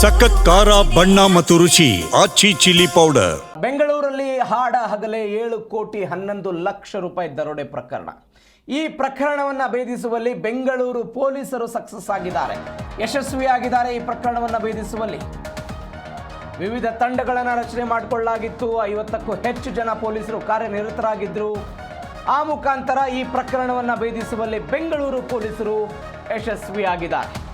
ಸಖತ್ ಖಾರ, ಬಣ್ಣ ಮತ್ತು ರುಚಿ, ಆಚಿ ಚಿಲ್ಲಿ ಪೌಡರ್. ಬೆಂಗಳೂರಲ್ಲಿ ಹಾಡ ಹಗಲೇ ಏಳು ಕೋಟಿ ಹನ್ನೊಂದು ಲಕ್ಷ ರೂಪಾಯಿ ದರೋಡೆ ಪ್ರಕರಣ. ಈ ಪ್ರಕರಣವನ್ನು ಭೇದಿಸುವಲ್ಲಿ ಬೆಂಗಳೂರು ಪೊಲೀಸರು ಸಕ್ಸಸ್ ಆಗಿದ್ದಾರೆ. ಯಶಸ್ವಿಯಾಗಿದ್ದಾರೆ ಈ ಪ್ರಕರಣವನ್ನು ಭೇದಿಸುವಲ್ಲಿ. ವಿವಿಧ ತಂಡಗಳನ್ನು ರಚನೆ ಮಾಡಿಕೊಳ್ಳಲಾಗಿತ್ತು. ಐವತ್ತಕ್ಕೂ ಹೆಚ್ಚು ಜನ ಪೊಲೀಸರು ಕಾರ್ಯನಿರತರಾಗಿದ್ದರು ಆ ಮುಖಾಂತರ ಈ ಪ್ರಕರಣವನ್ನು ಭೇದಿಸುವಲ್ಲಿ ಬೆಂಗಳೂರು ಪೊಲೀಸರು ಯಶಸ್ವಿಯಾಗಿದ್ದಾರೆ.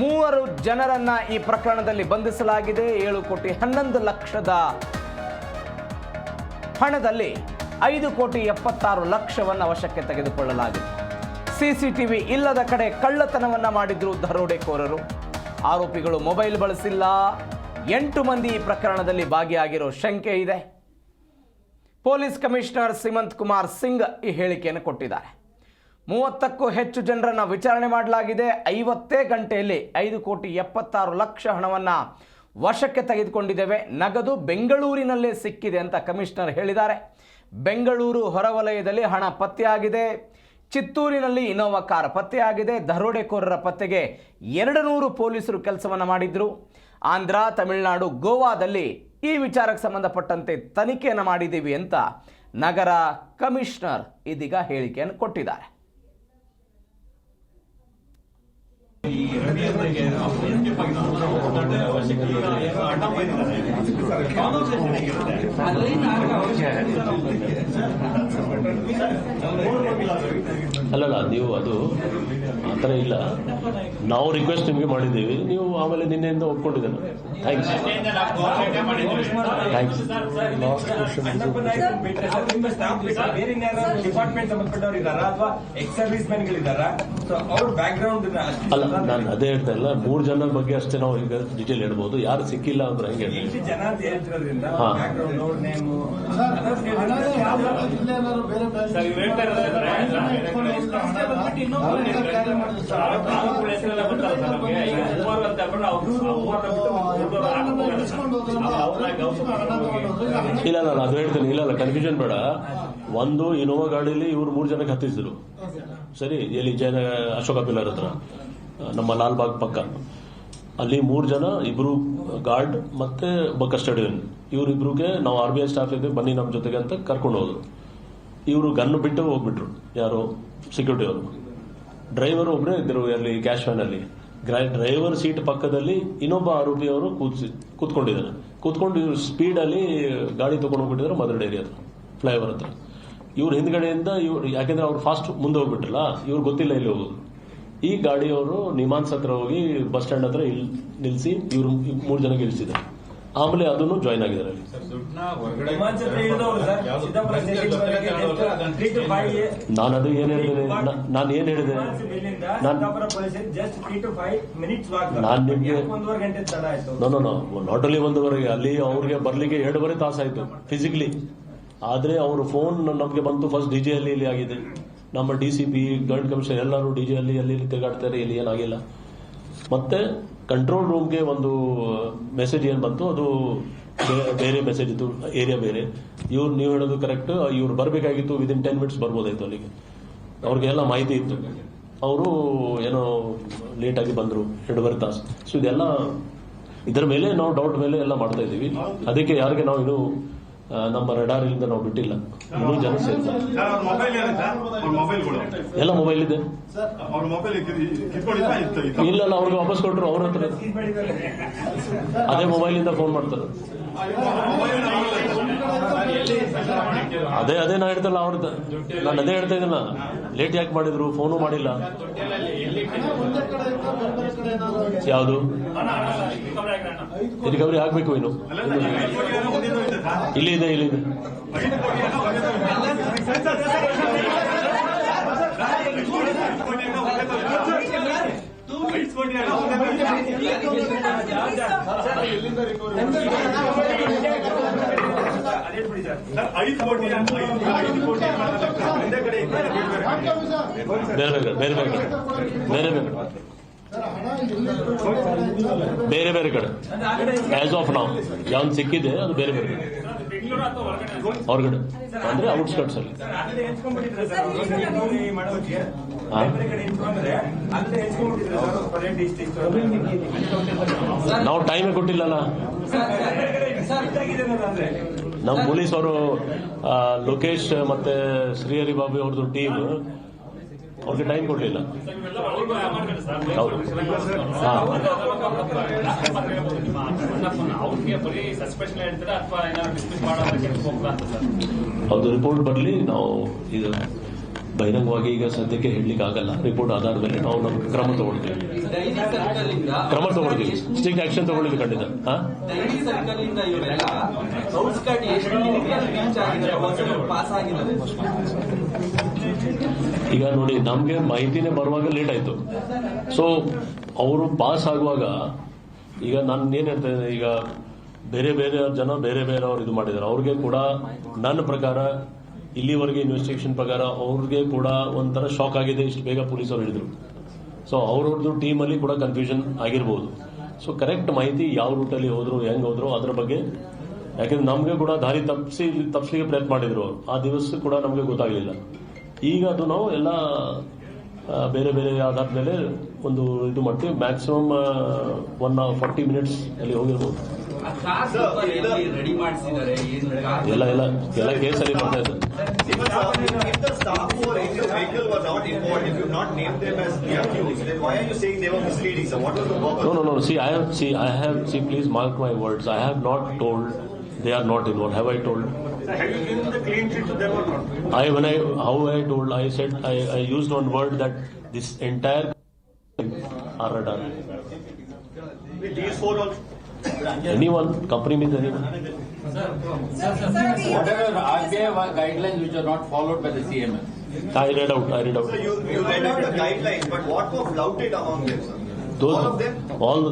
ಮೂವರು ಜನರನ್ನ ಈ ಪ್ರಕರಣದಲ್ಲಿ ಬಂಧಿಸಲಾಗಿದೆ. ಏಳು ಕೋಟಿ ಹನ್ನೊಂದು ಲಕ್ಷದ ಹಣದಲ್ಲಿ ಐದು ಕೋಟಿ ಎಪ್ಪತ್ತಾರು ಲಕ್ಷವನ್ನು ವಶಕ್ಕೆ ತೆಗೆದುಕೊಳ್ಳಲಾಗಿದೆ. ಸಿಸಿಟಿವಿ ಇಲ್ಲದ ಕಡೆ ಕಳ್ಳತನವನ್ನ ಮಾಡಿದ್ರು ದರೋಡೆಕೋರರು. ಆರೋಪಿಗಳು ಮೊಬೈಲ್ ಬಳಸಿಲ್ಲ. ಎಂಟು ಮಂದಿ ಈ ಪ್ರಕರಣದಲ್ಲಿ ಭಾಗಿಯಾಗಿರೋ ಶಂಕೆ ಇದೆ. ಪೊಲೀಸ್ ಕಮಿಷನರ್ ಸಿಮಂತ್ ಕುಮಾರ್ ಸಿಂಗ್ ಈ ಹೇಳಿಕೆಯನ್ನು ಕೊಟ್ಟಿದ್ದಾರೆ. ಮೂವತ್ತಕ್ಕೂ ಹೆಚ್ಚು ಜನರನ್ನು ವಿಚಾರಣೆ ಮಾಡಲಾಗಿದೆ. ಐವತ್ತೇ ಗಂಟೆಯಲ್ಲಿ ಐದು ಕೋಟಿ ಎಪ್ಪತ್ತಾರು ಲಕ್ಷ ಹಣವನ್ನು ವಶಕ್ಕೆ ತೆಗೆದುಕೊಂಡಿದ್ದೇವೆ. ನಗದು ಬೆಂಗಳೂರಿನಲ್ಲೇ ಸಿಕ್ಕಿದೆ ಅಂತ ಕಮಿಷನರ್ ಹೇಳಿದ್ದಾರೆ. ಬೆಂಗಳೂರು ಹೊರವಲಯದಲ್ಲಿ ಹಣ ಪತ್ತೆಯಾಗಿದೆ. ಚಿತ್ತೂರಿನಲ್ಲಿ ಇನೋವಾ ಕಾರ್ ಪತ್ತೆಯಾಗಿದೆ. ದರೋಡೆಕೋರರ ಪತ್ತೆಗೆ ಎರಡು ನೂರು ಪೊಲೀಸರು ಕೆಲಸವನ್ನು ಮಾಡಿದ್ರು. ಆಂಧ್ರ, ತಮಿಳುನಾಡು, ಗೋವಾದಲ್ಲಿ ಈ ವಿಚಾರಕ್ಕೆ ಸಂಬಂಧಪಟ್ಟಂತೆ ತನಿಖೆಯನ್ನು ಮಾಡಿದ್ದೀವಿ ಅಂತ ನಗರ ಕಮಿಷನರ್ ಇದೀಗ ಹೇಳಿಕೆಯನ್ನು ಕೊಟ್ಟಿದ್ದಾರೆ. ಈ ರವಿ ಅವರಿಗೆ ಪಾಸಿಟಿವ್ ಆಗಿ ಅಲ್ಲಲ್ಲ ನೀವು ಅದು ಆ ಥರ ಇಲ್ಲ ನಾವು ರಿಕ್ವೆಸ್ಟ್ ನಿಮಗೆ ಮಾಡಿದ್ದೀವಿ ನೀವು ಆಮೇಲೆ ನಿನ್ನೆಯಿಂದ ಒಪ್ಕೊಂಡಿದ್ದೇನೆ ಥ್ಯಾಂಕ್ಸ್ ಥ್ಯಾಂಕ್ಸ್ ಡಿಪಾರ್ಟ್ಮೆಂಟ್ ಸಂಬಂಧಪಟ್ಟವ್ರು ಇದ್ದಾರಾ ಅಥವಾ ಎಕ್ಸ್ ಸರ್ವಿಸ್ ಮ್ಯಾನ್ ಗಳಿದ್ದಾರಾ ಸೊ ಅವ್ರ ಬ್ಯಾಕ್ ಗ್ರೌಂಡ್ ಅಲ್ಲ ನಾನು ಅದೇ ಹೇಳ್ತಾ ಇಲ್ಲ ಮೂರು ಜನರ ಬಗ್ಗೆ ಅಷ್ಟೇ ನಾವು ಈಗ ಡೀಟೇಲ್ ಹೇಳ್ಬೋದು ಯಾರು ಸಿಕ್ಕಿಲ್ಲ ಅಂದ್ರೆ ಹೆಂಗೆ ಜನ ಅಂತ ಹೇಳ್ತಿರೋದ್ರಿಂದ. ಬ್ಯಾಕ್ ಗ್ರೌಂಡ್ ಇಲ್ಲ ನಾನು ಅದು ಹೇಳ್ತೇನೆ. ಇಲ್ಲ ಇಲ್ಲ ಕನ್ಫ್ಯೂಷನ್ ಬೇಡ. ಒಂದು ಇನೋವಾ ಗಾಡಿಲಿ ಇವ್ರು ಮೂರು ಜನಕ್ಕೆ ಹತ್ತಿಸಿದ್ರು. ಸರಿ ಎಲ್ಲಿ ಜಯನ ಅಶೋಕ ಪಿಲ್ಲರ್ ಹತ್ರ. ನಮ್ಮ ಲಾಲ್ಬಾಗ್ ಪಕ್ಕ. ಅಲ್ಲಿ ಮೂರು ಜನ ಇಬ್ರು ಗಾರ್ಡ್ ಮತ್ತೆ ಕಸ್ಟಡಿಯನ್ ಇವ್ರಿಬ್ರಿಗೆ ನಾವು ಆರ್ ಬಿ ಐ ಸ್ಟಾಫ್ ಇದ್ದೆ ಬನ್ನಿ ನಮ್ಮ ಜೊತೆಗೆ ಅಂತ ಕರ್ಕೊಂಡು ಹೋದ್ರು. ಇವರು ಗನ್ನು ಬಿಟ್ಟು ಹೋಗ್ಬಿಟ್ರು. ಯಾರು ಸೆಕ್ಯೂರಿಟಿ ಅವರು. ಡ್ರೈವರ್ ಒಬ್ಬರೇ ಇದ್ದರು ಅಲ್ಲಿ ಕ್ಯಾಶ್ ವ್ಯಾನಲ್ಲಿ ಡ್ರೈವರ್ ಸೀಟ್ ಪಕ್ಕದಲ್ಲಿ ಇನ್ನೊಬ್ಬ ಆರೋಪಿ ಅವರು ಕೂತ್ಸಿ, ಕೂತ್ಕೊಂಡಿದ್ದಾರೆ. ಕೂತ್ಕೊಂಡು ಇವರು ಸ್ಪೀಡ್ ಅಲ್ಲಿ ಗಾಡಿ ತಗೊಂಡು ಹೋಗ್ಬಿಟ್ಟಿದ್ರು ಮದರ್ ಡೈರಿ ಹತ್ರ ಫ್ಲೈಓವರ್ ಹತ್ರ. ಇವ್ರ ಹಿಂದ್ಗಡೆಯಿಂದ ಇವ್ರು, ಯಾಕೆಂದ್ರೆ ಅವ್ರು ಫಾಸ್ಟ್ ಮುಂದೆ ಹೋಗ್ಬಿಟ್ರಲ್ಲ, ಇವ್ರು ಗೊತ್ತಿಲ್ಲ ಇಲ್ಲಿ ಹೋಗೋದು. ಈ ಗಾಡಿಯವರು ನಿಮಾನ್ಸ್ ಹತ್ರ ಹೋಗಿ ಬಸ್ ಸ್ಟ್ಯಾಂಡ್ ಹತ್ರ ಇಲ್ಲಿ ನಿಲ್ಸಿ ಇವರು ಮೂರು ಜನಕ್ಕೆ ಇಳಿಸಿದ್ದಾರೆ ಆಮೇಲೆ ಅದನ್ನು ಜಾಯ್ನ್ ಆಗಿದ್ದಾರೆ ನಾನು ಅದು ಏನ್ ಹೇಳಿದೆ ನಾನು ಏನ್ ಹೇಳಿದೆ ನಾನು ನಿಮಗೆ police just three to five minutes walk ನಾನ್ ನಿಮ್ಗೆ- ಒಂದೂವರೆ ಗಂಟೆ ತಡ ಆಯ್ತು? No no no not only ಒಂದೂವರೆಗೆ ಅಲ್ಲಿ ಅವ್ರಿಗೆ ಬರ್ಲಿಕ್ಕೆ ಎರಡೂವರೆ ತಾಸಾಯ್ತು ಫಿಸಿಕಲಿ ಆದ್ರೆ ಅವ್ರ ಫೋನ್ ನಮಗೆ ಬಂತು ಫಸ್ಟ್ ಡಿಜೆ ಅಲ್ಲಿ ಇಲ್ಲಿ ಆಗಿದೆ. ನಮ್ಮ D C P joint commissioner ಎಲ್ಲರೂ ಡಿಜೆ ಅಲ್ಲಿ ಅಲ್ಲಿ ತೆಗಾಡ್ತಾರೆ ತಿರುಗಾಡ್ತಾರೆ ಇಲ್ಲಿ ಏನಾಗಿಲ್ಲ. ಮತ್ತೆ ಕಂಟ್ರೋಲ್ ರೂಮ್ಗೆ ಒಂದು ಮೆಸೇಜ್ ಏನ್ ಬಂತು? ಅದು ಬೇರೆ ಮೆಸೇಜ್ ಇತ್ತು ಏರಿಯಾ ಬೇರೆ. ಇವ್ರು ನೀವು ಹೇಳೋದು ಕರೆಕ್ಟ್ ಇವ್ರು ಬರಬೇಕಾಗಿತ್ತು ವಿದಿನ್ ಟೆನ್ ಮಿನಿಟ್ಸ್ ಬರ್ಬೋದಾಯ್ತು ಅಲ್ಲಿಗೆ. ಅವ್ರಿಗೆಲ್ಲ ಮಾಹಿತಿ ಇತ್ತು. ಅವರು ಏನೋ ಲೇಟ್ ಆಗಿ ಬಂದ್ರು ಎರಡೂವರೆ ತಾಸು. ಸೊ ಇದೆಲ್ಲ ಇದರ ಮೇಲೆ ನಾವು ಡೌಟ್ ಮೇಲೆ ಎಲ್ಲ ಮಾಡ್ತಾ ಇದ್ದೀವಿ. ಅದಕ್ಕೆ ಯಾರಿಗೆ ನಾವು ಇನ್ನು ನಮ್ಮ ರೆಡಾರ್ ಇಂದ ನಾವು ಬಿಟ್ಟಿಲ್ಲ. ಇನ್ನೂ ಜನ ಸೇರ್ತಾರೆ. ಎಲ್ಲ ಮೊಬೈಲ್ ಇದೆ. ಇಲ್ಲ ಅವ್ರಿಗೆ ವಾಪಸ್ ಕೊಟ್ಟರು ಅವ್ರ ಹತ್ರ ಅದೇ ಮೊಬೈಲ್ ಇಂದ ಫೋನ್ ಮಾಡ್ತಾರೆ. ಅದೇ ಅದೇ ನಾ ಹೇಳ್ತಲ್ಲ ಅವ್ರದ್ದು. ನಾನು ಅದೇ ಹೇಳ್ತಾ ಇದ್ದೀನ ಲೇಟ್ ಯಾಕೆ ಮಾಡಿದ್ರು? ಫೋನು ಮಾಡಿಲ್ಲ. ಯಾವುದು? ರಿಕವರಿ ಆಗಬೇಕು ಇನ್ನು ಇಲ್ಲಿ ಇದೆ ಇಲ್ಲಿ ಇದೆ ಅದೇ ಬಿಡಿ ಸರ್ ಸರ್ ಐದು ಕೋಟಿ ಐದು ಐದು ಕೋಟಿ ಒಂದೇ ಬೇರೆ ಬೇರೆ. ಬೇರೆ ಬೇರೆ ಬೇರೆ ಬೇರೆ ಬೇರೆ ಬೇರೆ ಕಡೆ. ಆಸ್ ಆಫ್ ನಾವು ಯಾವ್ದು ಸಿಕ್ಕಿದೆ ಅದು ಬೇರೆ ಬೇರೆ ಕಡೆ. ಹೊರಗಡೆ. ಅಂದ್ರೆ ಔಟ್ಸ್ಕರ್ಟ್ಸ್ ಅಲ್ಲಿ. ನಾವು ಟೈಮೇ ಕೊಟ್ಟಿಲ್ಲಲ್ಲ. ನಮ್ಮ ಪೊಲೀಸ್ ಅವರು ಲೋಕೇಶ್ ಮತ್ತೆ ಶ್ರೀಹರಿ ಬಾಬು ಅವ್ರದ್ದು ಟೀಮ್ ಅವ್ರಿಗೆ ಟೈಮ್ ಕೊಡಲಿಲ್ಲ. ಹೌದು ರಿಪೋರ್ಟ್ ಬರಲಿ, ನಾವು ಈಗ ಬಹಿರಂಗವಾಗಿ ಈಗ ಸದ್ಯಕ್ಕೆ ಹೇಳಲಿಕ್ಕೆ ಆಗಲ್ಲ. ರಿಪೋರ್ಟ್ ಆಧಾರದ ಮೇಲೆ ನಾವು ನಮ್ಮ ಕ್ರಮ ತಗೊಳ್ತೀವಿ. ಕ್ರಮ ತಗೊಳ್ತೀವಿ. ಸ್ಟ್ರಿಕ್ಟ್ ಆಕ್ಷನ್ ತಗೊಳ್ಳಿದ್ದು ಖಂಡಿತ. ಈಗ ನೋಡಿ, ನಮ್ಗೆ ಮಾಹಿತಿನೇ ಬರುವಾಗ ಲೇಟ್ ಆಯ್ತು. ಸೊ ಅವರು ಪಾಸ್ ಆಗುವಾಗ, ಈಗ ನಾನು ಏನ್ ಹೇಳ್ತೇನೆ ಈಗ ಬೇರೆ ಬೇರೆ ಜನ ಬೇರೆ ಬೇರೆ ಅವ್ರು ಇದು ಮಾಡಿದ್ದಾರೆ. ಅವ್ರಿಗೆ ಕೂಡ ನನ್ನ ಪ್ರಕಾರ, ಇಲ್ಲಿವರೆಗೆ ಇನ್ವೆಸ್ಟಿಗೇಷನ್ ಪ್ರಕಾರ ಅವ್ರಿಗೆ ಕೂಡ ಒಂಥರ ಶಾಕ್ ಆಗಿದೆ, ಇಷ್ಟು ಬೇಗ ಪೊಲೀಸ್ ಅವ್ರು ಹಿಡಿದ್ರು ಸೊ ಅವ್ರವ್ರದ್ದು ಟೀಮಲ್ಲಿ ಕೂಡ ಕನ್ಫ್ಯೂಷನ್ ಆಗಿರ್ಬೋದು. ಸೊ ಕರೆಕ್ಟ್ ಮಾಹಿತಿ ಯಾವ ರೂಟಲ್ಲಿ ಹೋದ್ರು, ಹೆಂಗ್ ಹೋದ್ರು, ಅದ್ರ ಬಗ್ಗೆ ಯಾಕಂದ್ರೆ ನಮಗೆ ಕೂಡ ದಾರಿ ತಪ್ಪಿಸಿ ತಪ್ಪಿಸಲಿಕ್ಕೆ ಪ್ರಯತ್ನ ಮಾಡಿದ್ರು. ಆ ದಿವಸ ಕೂಡ ನಮಗೆ ಗೊತ್ತಾಗಲಿಲ್ಲ. ಈಗ ಅದು ನಾವು ಎಲ್ಲ ಬೇರೆ ಬೇರೆ ಆಧಾರದ ಮೇಲೆ ಒಂದು ಇದು ಮಾಡ್ತೀವಿ. ಮ್ಯಾಕ್ಸಿಮಮ್ ಒನ್ ಫಾರ್ಟಿ ಮಿನಿಟ್ಸ್ ಅಲ್ಲಿ ಹೋಗಿರ್ಬೋದು. ಎಲ್ಲಿ ಎಲ್ಲ ಎಲ್ಲ ಕೇಸಲ್ಲಿ ಮಾಡ್ತಾ ಇದೆ I have see I have the vehicle were not involved, I have not named them as the accused, then why are you saying they sir? Are not involved. Have I told? Sir, have you given the clean sheet to them or not? I, when I, how I told, I said, I, I used one word that this entire are done. With these four also? Anyone, company means anyone. Whatever RBI guidelines which are not followed by the CMS. I read out, I read out. So you, you read out the guidelines, but what was flouted among them, sir? Those, All of them? all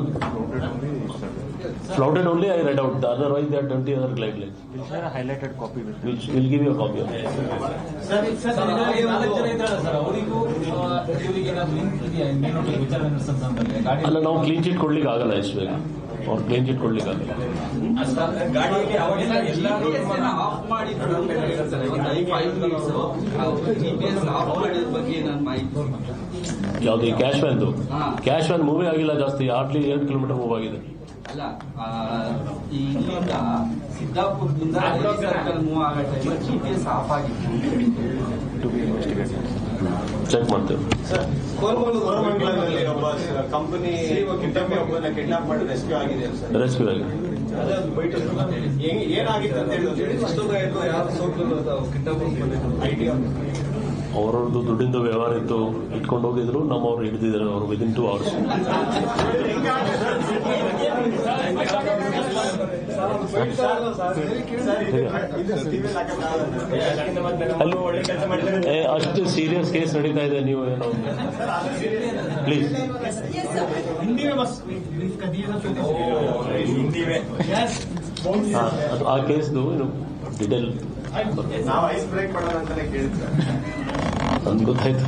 flouted only I read out. Otherwise, there are 20 other guidelines. highlighted copy with We'll, we'll give you a copy of it. ಅಲ್ಲ ನಾವು clean chit ಕೊಡ್ಲಿಕ್ಕೆ ಆಗಲ್ಲ ಇಷ್ಟು ಬೇಗ. ಅವ್ರು clean chit ಕೊಡ್ಲಿಕ್ಕೆ ಆಗಲ್ಲ. ಯಾವ್ದು ಕ್ಯಾಶ್ ವ್ಯಾನ್ದು ಕ್ಯಾಶ್ ವ್ಯಾನ್ ಮೂವೇ ಆಗಿಲ್ಲ ಜಾಸ್ತಿ. ಹಾರ್ಡ್ಲಿ ಎರಡು ಕಿಲೋಮೀಟರ್ ಮೂವ್ ಆಗಿದೆ. ಅಲ್ಲ ಇಲ್ಲಿಂದ ಸಿದ್ದಾಪುರದಿಂದ ಮೂವ್ ಆಗೋ time G P S off ಆಗಿತ್ತು ಚೆಕ್ ಮಾಡ್ತೇವೆ. ಅವರವ್ರದ್ದು ಒಬ್ಬ ಕಂಪನಿ ಕಿಡ್ನಾಪ್ ಒಬ್ಬನ ಕಿಡ್ನಾಪ್ ಮಾಡಿ ರೆಸ್ಕ್ಯೂ ಆಗಿದೆ ಸರ್. ರೆಸ್ಕ್ಯೂ ಆಗಿದೆ. ಏನಾಗಿತ್ತು ಅಂತ ಕಿಡ್ನಾಪ್ ಐಡಿಯಾ ಅವರದ್ದು ದುಡ್ಡಿಂದು ವ್ಯವಹಾರ ಇತ್ತು. ಇಟ್ಕೊಂಡು ಹೋಗಿದ್ರು. ನಮ್ಮವ್ರು ಹಿಡಿದಿದ್ದಾರೆ ಅವರು ವಿದಿನ್ ಟು ಅವರ್ಸ್ ಅಷ್ಟು ಸೀರಿಯಸ್ ಕೇಸ್ ನಡೀತಾ ಇದೆ ನೀವು ಏನೋ? ಪ್ಲೀಸ್ ಅದು ಆ ಕೇಸ್ದು ಏನು ಡಿಟೇಲ್ ನನ್ಗೆ ಗೊತ್ತಾಯ್ತು.